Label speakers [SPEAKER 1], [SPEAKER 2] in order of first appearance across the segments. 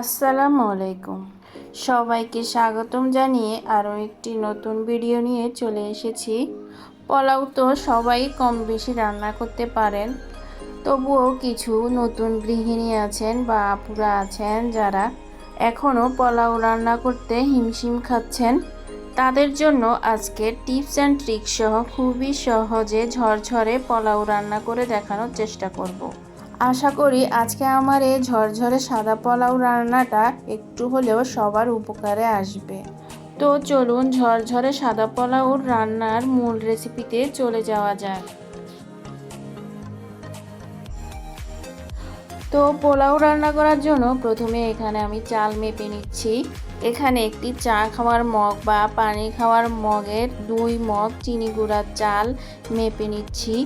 [SPEAKER 1] আসসালামু আলাইকুম সবাইকে স্বাগতম জানিয়ে আরও একটি নতুন ভিডিও নিয়ে চলে এসেছি পোলাও তো সবাই কম বেশি রান্না করতে পারেন, তবুও কিছু নতুন গৃহিণী আছেন বা আপুরা আছেন যারা এখনও পোলাও রান্না করতে হিমশিম খাচ্ছেন, তাদের জন্য আজকে টিপস অ্যান্ড ট্রিক সহ খুবই সহজে ঝরঝরে পোলাও রান্না করে দেখানোর চেষ্টা করব। আশা করি আজকে আমার এই ঝরঝরে সাদা পোলাও রান্নাটা একটু হলেও সবার উপকারে আসবে। তো চলুন ঝরঝরে সাদা পোলাও রান্নার মূল রেসিপিতে চলে যাওয়া যাক। তো পোলাও রান্না করার জন্য প্রথমে এখানে আমি চাল মেপে নিচ্ছি। এখানে একটি চা খাওয়ার মগ বা পানি খাওয়ার মগের দুই মগ চিনি গুঁড়ার চাল মেপে নিচ্ছি।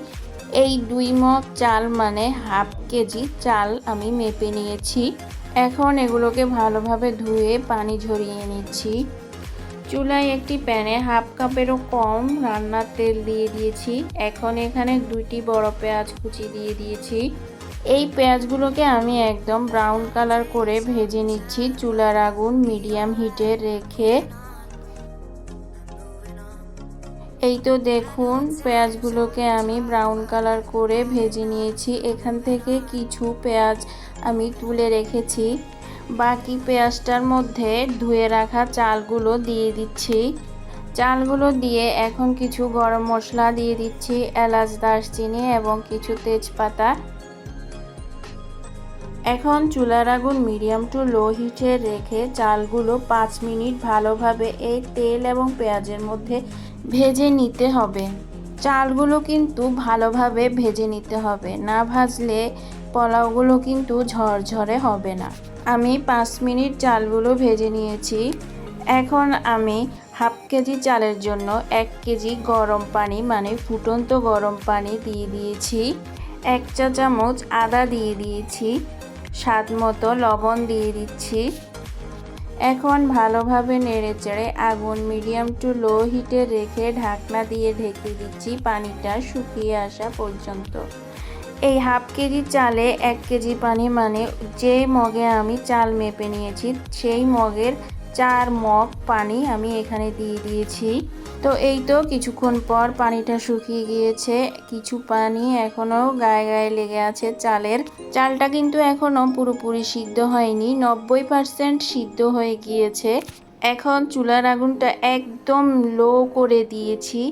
[SPEAKER 1] এই দুই মগ চাল মানে হাফ কেজি চাল আমি মেপে নিয়েছি। এখন এগুলোকে ভালোভাবে ধুয়ে পানি ঝরিয়ে নিচ্ছি। চুলায় একটি প্যানে হাফ কাপেরও কম রান্নার তেল দিয়ে দিয়েছি। এখন এখানে দুইটি বড় পেঁয়াজ কুচি দিয়ে দিয়েছি। এই পেঁয়াজগুলোকে আমি একদম ব্রাউন কালার করে ভেজে নিচ্ছি। চুলার আগুন মিডিয়াম হিটে রেখে এই তো দেখুন, পেঁয়াজগুলোকে আমি ব্রাউন কালার করে ভেজে নিয়েছি। এখান থেকে কিছু পেঁয়াজ আমি তুলে রেখেছি। বাকি পেঁয়াজটার মধ্যে ধুয়ে রাখা চালগুলো দিয়ে দিচ্ছি। চালগুলো দিয়ে এখন কিছু গরম মশলা দিয়ে দিচ্ছি, এলাচ, দারচিনি এবং কিছু তেজপাতা। এখন চুলার আগুন মিডিয়াম টু লো হিটে রেখে চালগুলো পাঁচ মিনিট ভালোভাবে এই তেল এবং পেঁয়াজের মধ্যে ভেজে নিতে হবে। চালগুলো কিন্তু ভালোভাবে ভেজে নিতে হবে। না ভাজলে পোলাওগুলো কিন্তু ঝরঝরে হবে না। আমি পাঁচ মিনিট চালগুলো ভেজে নিয়েছি। এখন আমি হাফ কেজি চালের জন্য এক কেজি গরম পানি মানে ফুটন্ত গরম পানি দিয়ে দিয়েছি। এক চা চামচ আদা দিয়ে দিয়েছি। স্বাদ মতো লবণ দিয়ে দিচ্ছি। এখন ভালোভাবে নেড়েচেড়ে আগুন মিডিয়াম টু লো হিটে রেখে ঢাকনা দিয়ে ঢেকে দিচ্ছি পানিটা শুকিয়ে আসা পর্যন্ত। এই হাফ কেজি চালে এক কেজি পানি মানে যে মগে আমি চাল মেপে নিয়েছি, সেই মগের চার মগ পানি আমি এখানে দিয়ে দিয়েছি। তো এই তো কিছুক্ষণ পর পানিটা শুকিয়ে গিয়েছে। কিছু পানি এখনও গায়ে গায়ে লেগে আছে চালের। চালটা কিন্তু এখনও পুরোপুরি সিদ্ধ হয়নি, নব্বই পারসেন্ট সিদ্ধ হয়ে গিয়েছে। এখন চুলার আগুনটা একদম লো করে দিয়েছি।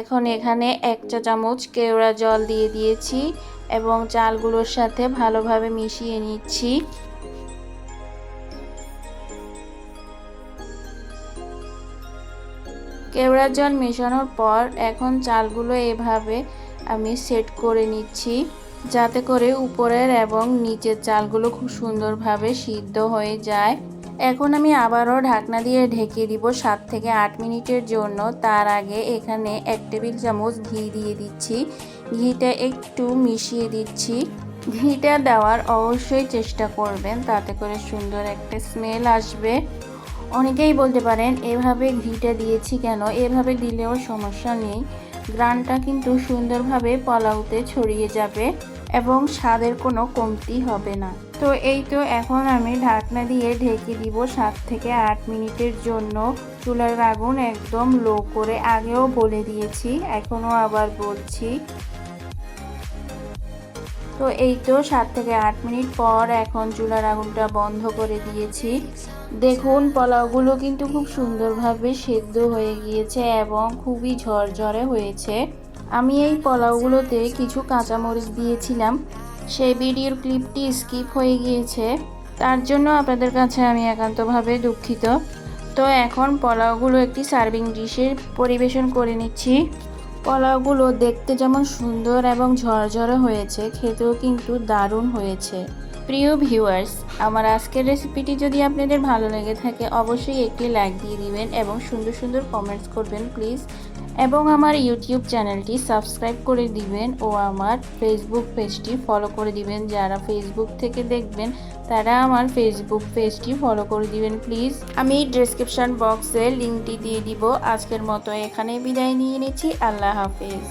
[SPEAKER 1] এখন এখানে এক চা চামচ কেওড়া জল দিয়ে দিয়েছি এবং চালগুলোর সাথে ভালোভাবে মিশিয়ে নিচ্ছি। কেওড়া জল মেশানোর পর এখন চালগুলো এভাবে আমি সেট করে নিচ্ছি, যাতে করে উপরের এবং নিচের চালগুলো খুব সুন্দরভাবে সিদ্ধ হয়ে যায়। এখন আমি আবারও ঢাকনা দিয়ে ঢেকে দিব সাত থেকে আট মিনিটের জন্য। তার আগে এখানে এক টেবিল চামচ ঘি দিয়ে দিচ্ছি। ঘিটা একটু মিশিয়ে দিচ্ছি। ঘিটা দেওয়ার অবশ্যই চেষ্টা করবেন, তাতে করে সুন্দর একটা স্মেল আসবে। অনেকেই বলতে পারেন, এভাবে ঘিটা দিয়েছি কেন? এভাবে দিলেও সমস্যা নেই। গ্রানটা কিন্তু সুন্দরভাবে পোলাওতে ছড়িয়ে যাবে এবং স্বাদের কোনো কমতি হবে না। তো এই তো এখন আমি ঢাকনা দিয়ে ঢেকে দিব সাত থেকে আট মিনিটের জন্য। চুলার আগুন একদম লো করে আগেও বলে দিয়েছি, এখনও আবার বলছি। তো এই তো সাত থেকে আট মিনিট পর এখন চুলার আগুনটা বন্ধ করে দিয়েছি। দেখুন, পোলাওগুলো কিন্তু খুব সুন্দরভাবে সেদ্ধ হয়ে গিয়েছে এবং খুবই ঝরঝরে হয়েছে। আমি এই পোলাওগুলোতে কিছু কাঁচামরিচ দিয়েছিলাম। সেই ভিডিওর ক্লিপটি স্কিপ হয়ে গিয়েছে। তার জন্য আপনাদের কাছে আমি একান্তভাবে দুঃখিত। তো এখন পোলাওগুলো একটি সার্ভিং ডিশে পরিবেশন করে নিচ্ছি। পোলাওগুলো দেখতে যেমন সুন্দর এবং ঝরঝরে হয়েছে, খেতেও কিন্তু দারুণ হয়েছে। প্রিয় ভিউয়ার্স, আমার আজকের রেসিপিটি যদি আপনাদের ভালো লেগে থাকে, অবশ্যই একটি লাইক দিয়ে দিবেন এবং সুন্দর সুন্দর কমেন্টস করবেন, প্লিজ। এবং আমার ইউটিউব চ্যানেলটি সাবস্ক্রাইব করে দিবেন ও আমার ফেসবুক পেজটি ফলো করে দিবেন। যারা ফেসবুক থেকে দেখবেন, তারা আমার ফেসবুক পেজটি ফলো করে দিবেন প্লিজ আমি ডিসক্রিপশান বক্সে লিঙ্কটি দিয়ে দিব। আজকের মতো এখানে বিদায় নিয়ে নিচ্ছি। আল্লাহ হাফেজ।